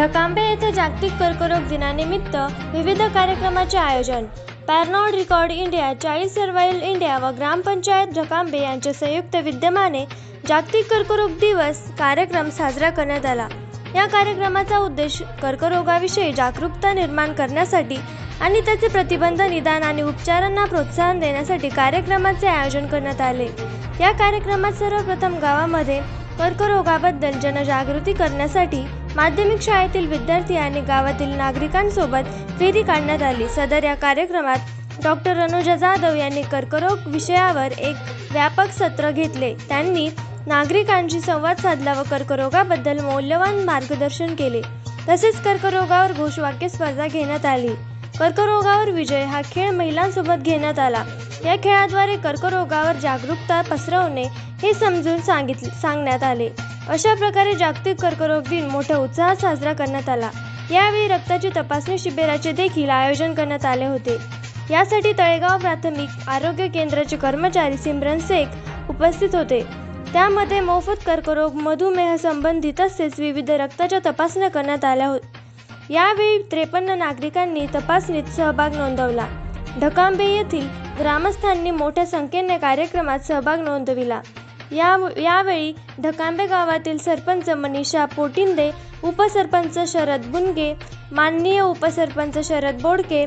ढकांबे येथे जागतिक कर्करोग दिनानिमित्त विविध कार्यक्रमाचे आयोजन. Pernod Ricard India child survival India व ग्रामपंचायत ढकांबे यांच्या संयुक्त विद्यमाने जागतिक कर्करोग दिवस कार्यक्रम साजरा करण्यात आला. या कार्यक्रमाचा उद्देश कर्करोगाविषयी जागरूकता निर्माण करण्यासाठी आणि त्याचे प्रतिबंध निदान आणि उपचारांना प्रोत्साहन देण्यासाठी कार्यक्रमाचे आयोजन करण्यात आले. या कार्यक्रमात सर्वप्रथम गावामध्ये कर्करोगाबद्दल जनजागृती करण्यासाठी माध्यमिक शाळेतील विद्यार्थी आणि गावातील नागरिकांसोबत फेरी काढण्यात आली. सदर या कार्यक्रमात डॉक्टर अनुजा जाधव यांनी कर्करोग विषयावर एक व्यापक सत्र घेतले. त्यांनी नागरिकांशी संवाद साधला व कर्करोगाबद्दल मौल्यवान मार्गदर्शन केले. तसेच कर्करोगावर घोषवाक्य स्पर्धा घेण्यात आली. कर्करोगावर विजय हा खेळ महिलांसोबत घेण्यात आला. या खेळाद्वारे कर्करोगावर जागरूकता पसरवणे हे समजून सांगितले सांगण्यात आले. अशा प्रकारे जागतिक कर्करोग दिन मोठ्या उत्साहात साजरा करण्यात आला. यावेळी रक्ताची तपासणी शिबिराचे देखील आयोजन करण्यात आले होते. यासाठी तळेगाव प्राथमिक आरोग्य केंद्राचे कर्मचारी सिमरन शेख उपस्थित होते. त्यामध्ये मोफत कर्करोग मधुमेह संबंधी तसेच विविध रक्ताच्या तपासण्या करण्यात आल्या होत यावेळी त्रेपन्न नागरिकांनी तपासणीत सहभाग नोंदवला. ढकांबे येथील ग्रामस्थांनी मोठ्या संख्येने कार्यक्रमात सहभाग नोंदविला. या यावेळी ढकांबे गावातील सरपंच मनीषा पोटिंदे उपसरपंच शरद बुनगे माननीय उपसरपंच शरद बोडके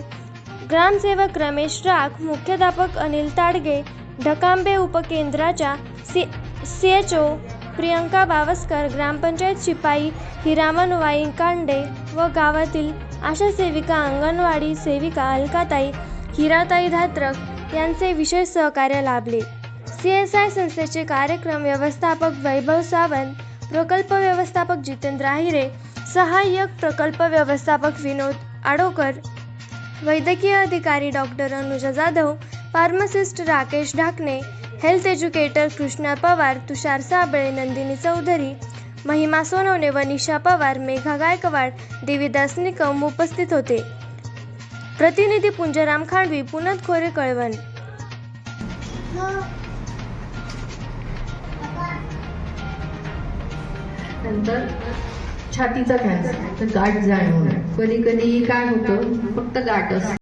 ग्रामसेवक रमेश राख मुख्याध्यापक Anil Tadge Dhakambe उपकेंद्राच्या C C H O Priyanka Bawaskar ग्रामपंचायत शिपाई हिरामन वाईकांडे व गावातील आशा सेविका अंगणवाडी सेविका अलकाताई हिराताई धात्रक यांचे विशेष सहकार्य लाभले. सी एस आय संस्थेचे कार्यक्रम व्यवस्थापक वैभव सावंत प्रकल्प व्यवस्थापक जितेंद्र आहिरे सहाय्यक प्रकल्प व्यवस्थापक विनोद आडोकर वैद्यकीय अधिकारी doctor Anuja Jadhav pharmacist Rakesh Dhakane health educator Krishna Pawar Tushar Sable Nandini Chaudhari Mahima Sonawane व निशा पवार मेघा गायकवाड देवीदास निकम उपस्थित होते. प्रतिनिधी पुंजराम खांडवी पुनत खोरे कळवण. नंतर छातीचा कॅन्सर तर गाठ जाणवणं कधी कधी काय होतं फक्त गाठ असते.